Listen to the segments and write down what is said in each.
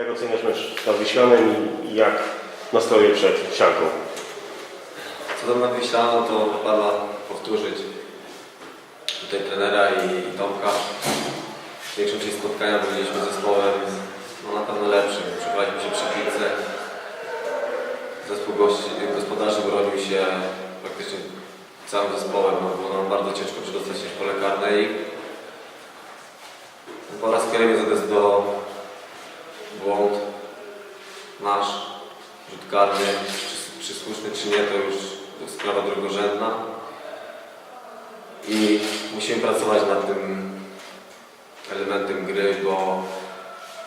Jak oceniasz mecz z i jak nastroje przed siarką? Co do Nadwiślana, to wypada powtórzyć tutaj trenera i, i Tomka. Większą część spotkania byliśmy zespołem no, na pewno lepszym. Przegraliśmy się przy piłce. Zespół gości, gospodarzy bronił się praktycznie całym zespołem. No, było nam bardzo ciężko przedostać się w pole karne i po raz kolejny zadecydował błąd nasz, rzut karny, czy, czy słuszny czy nie, to już sprawa drugorzędna. I musimy pracować nad tym elementem gry, bo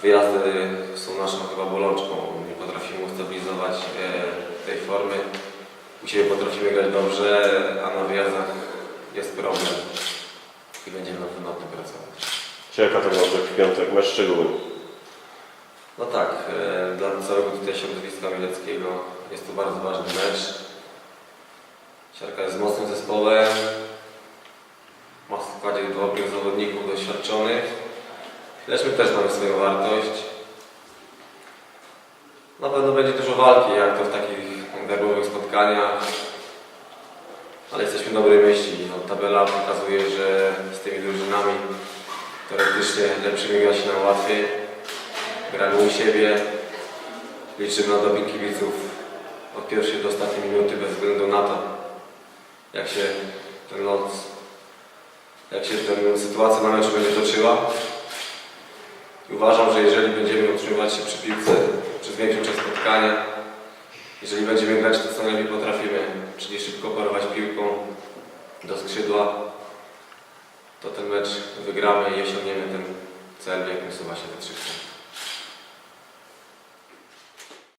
wyjazdy są naszą chyba bolączką. Nie potrafimy ustabilizować e, tej formy. U siebie potrafimy grać dobrze, a na wyjazdach jest problem. I będziemy na tym pracować. Siarka to może w piątek, mecz szczególny. No tak, e, dla całego tutaj środowiska mieleckiego jest to bardzo ważny mecz. Siarka jest mocnym zespołem. Ma w składzie dobrych zawodników, doświadczonych. Lecz my też mamy swoją wartość. Na pewno będzie dużo walki, jak to w takich derbowych spotkaniach. Ale jesteśmy dobrej myśli. No, tabela pokazuje, że z tymi drużynami teoretycznie lepszymi gra się nam łatwiej. Gramy u siebie. Liczymy na doping kibiców od pierwszej do ostatniej minuty bez względu na to, jak się ten los, jak się ten sytuacja na meczu będzie toczyła. I uważam, że jeżeli będziemy utrzymywać się przy piłce przez większą część spotkania, jeżeli będziemy grać to, co najlepiej potrafimy, czyli szybko parować piłką do skrzydła, to ten mecz wygramy i osiągniemy ten cel, jakim są właśnie te trzy.